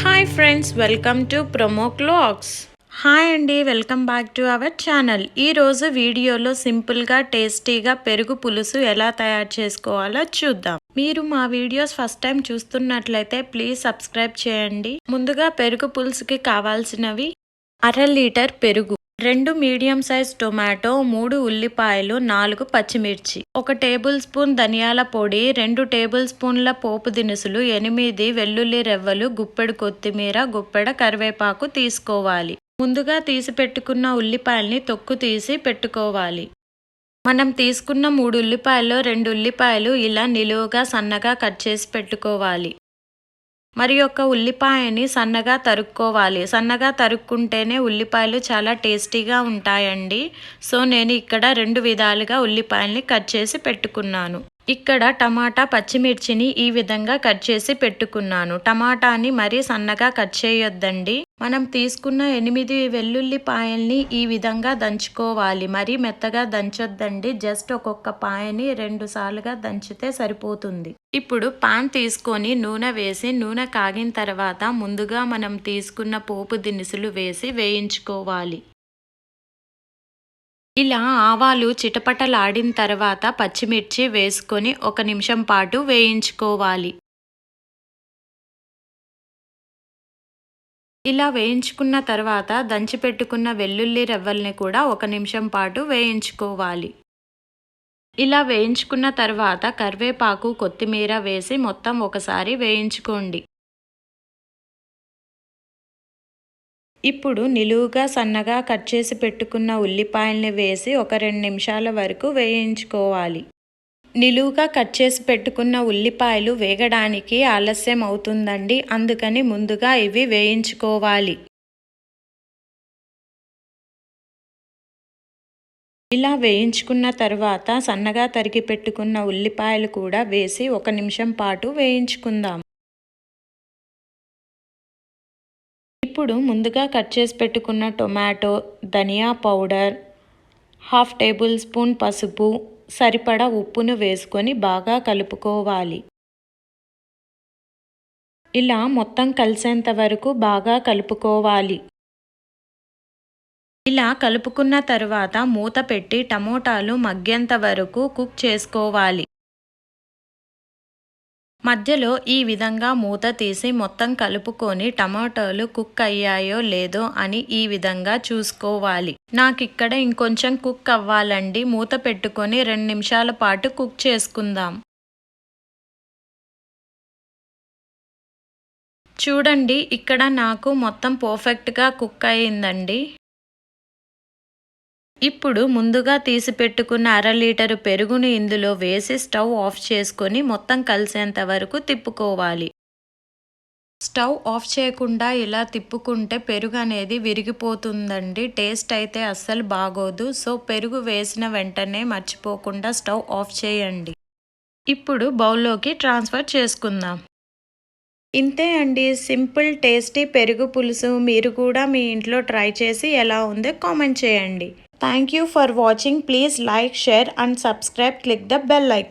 Hi friends welcome to promo clocks hi అండి welcome back to our channel ఈరోజు వీడియోలో సింపుల్గా టేస్టీగా పెరుగు పులుసు ఎలా తయారు చేసుకోవాలో చూద్దాం. మీరు మా వీడియోస్ ఫస్ట్ టైం చూస్తున్నట్లయితే ప్లీజ్ సబ్స్క్రైబ్ చేయండి. ముందుగా పెరుగు పులుసుకి కావాల్సినవి అర లీటర్ పెరుగు. రెండు మీడియం సైజ్ టొమాటో మూడు ఉల్లిపాయలు నాలుగు పచ్చిమిర్చి ఒక టేబుల్ స్పూన్ ధనియాల పొడి రెండు టేబుల్ స్పూన్ల పోపు దినుసులు ఎనిమిది వెల్లుల్లి రెవ్వలు గుప్పెడు కొత్తిమీర గుప్పెడ కరివేపాకు తీసుకోవాలి. ముందుగా తీసి పెట్టుకున్న ఉల్లిపాయల్ని తొక్కు తీసి పెట్టుకోవాలి. మనం తీసుకున్న మూడు ఉల్లిపాయల్లో రెండు ఉల్లిపాయలు ఇలా నిలువుగా సన్నగా కట్ చేసి పెట్టుకోవాలి. మరి యొక్క ఉల్లిపాయని సన్నగా తరుక్కోవాలి. సన్నగా తరుక్కుంటేనే ఉల్లిపాయలు చాలా టేస్టీగా ఉంటాయండి. సో నేను ఇక్కడ రెండు విధాలుగా ఉల్లిపాయల్ని కట్ చేసి పెట్టుకున్నాను. ఇక్కడ టమాటా పచ్చిమిర్చిని ఈ విధంగా కట్ చేసి పెట్టుకున్నాను. టమాటాని మరీ సన్నగా కట్ చేయొద్దండి. మనం తీసుకున్న ఎనిమిది వెల్లుల్లిపాయల్ని ఈ విధంగా దంచుకోవాలి. మరీ మెత్తగా దంచొద్దండి. జస్ట్ ఒక్కొక్క పాయని రెండు సార్లుగా దంచితే సరిపోతుంది. ఇప్పుడు పాన్ తీసుకొని నూనె వేసి నూనె కాగిన తర్వాత ముందుగా మనం తీసుకున్న పోపు దినుసులు వేసి వేయించుకోవాలి. ఇలా ఆవాలు చిటపటలాడిన తర్వాత పచ్చిమిర్చి వేసుకొని ఒక నిమిషం పాటు వేయించుకోవాలి. ఇలా వేయించుకున్న తర్వాత దంచి పెట్టుకున్న వెల్లుల్లి రవ్వల్ని కూడా ఒక నిమిషం పాటు వేయించుకోవాలి. ఇలా వేయించుకున్న తర్వాత కరివేపాకు కొత్తిమీర వేసి మొత్తం ఒకసారి వేయించుకోండి. ఇప్పుడు నిలువుగా సన్నగా కట్ చేసి పెట్టుకున్న ఉల్లిపాయల్ని వేసి ఒక రెండు నిమిషాల వరకు వేయించుకోవాలి. నిలువుగా కట్ చేసి పెట్టుకున్న ఉల్లిపాయలు వేగడానికి ఆలస్యం అవుతుందండి అందుకని ముందుగా ఇవి వేయించుకోవాలి. ఇలా వేయించుకున్న తర్వాత సన్నగా తరిగి పెట్టుకున్న ఉల్లిపాయలు కూడా వేసి ఒక నిమిషం పాటు వేయించుకుందాం. ఇప్పుడు ముందుగా కట్ చేసి పెట్టుకున్న tomato dhania powder half tablespoon పసుపు సరిపడా ఉప్పును వేసుకొని బాగా కలుపుకోవాలి. ఇలా మొత్తం కలిసేంత వరకు బాగా కలుపుకోవాలి. ఇలా కలుపుకున్న తర్వాత మూత పెట్టి టమోటాలు మగ్గేంత వరకు కుక్ చేసుకోవాలి. మధ్యలో ఈ విధంగా మూత తీసి మొత్తం కలుపుకొని టమాటోలు కుక్ అయ్యాయో లేదో అని ఈ విధంగా చూసుకోవాలి. నాకు ఇక్కడ ఇంకొంచెం కుక్ అవ్వాలండి. మూత పెట్టుకొని రెండు నిమిషాల పాటు కుక్ చేసుకుందాం. చూడండి ఇక్కడ నాకు మొత్తం పర్ఫెక్ట్గా కుక్ అయిందండి ఇప్పుడు ముందుగా తీసి పెట్టుకున్న అర లీటరు పెరుగును ఇందులో వేసి స్టవ్ ఆఫ్ చేసుకొని మొత్తం కలిసేంత వరకు తిప్పుకోవాలి. స్టవ్ ఆఫ్ చేయకుండా ఇలా తిప్పుకుంటే పెరుగు అనేది విరిగిపోతుందండి. టేస్ట్ అయితే అస్సలు బాగోదు. సో పెరుగు వేసిన వెంటనే మర్చిపోకుండా స్టవ్ ఆఫ్ చేయండి. ఇప్పుడు బౌల్లోకి ట్రాన్స్ఫర్ చేసుకుందాం. ఇంతే అండి. సింపుల్ టేస్టీ పెరుగు పులుసు మీరు కూడా మీ ఇంట్లో ట్రై చేసి ఎలా ఉందో కామెంట్ చేయండి. Thank you for watching. Please like, share and subscribe. Click the bell icon.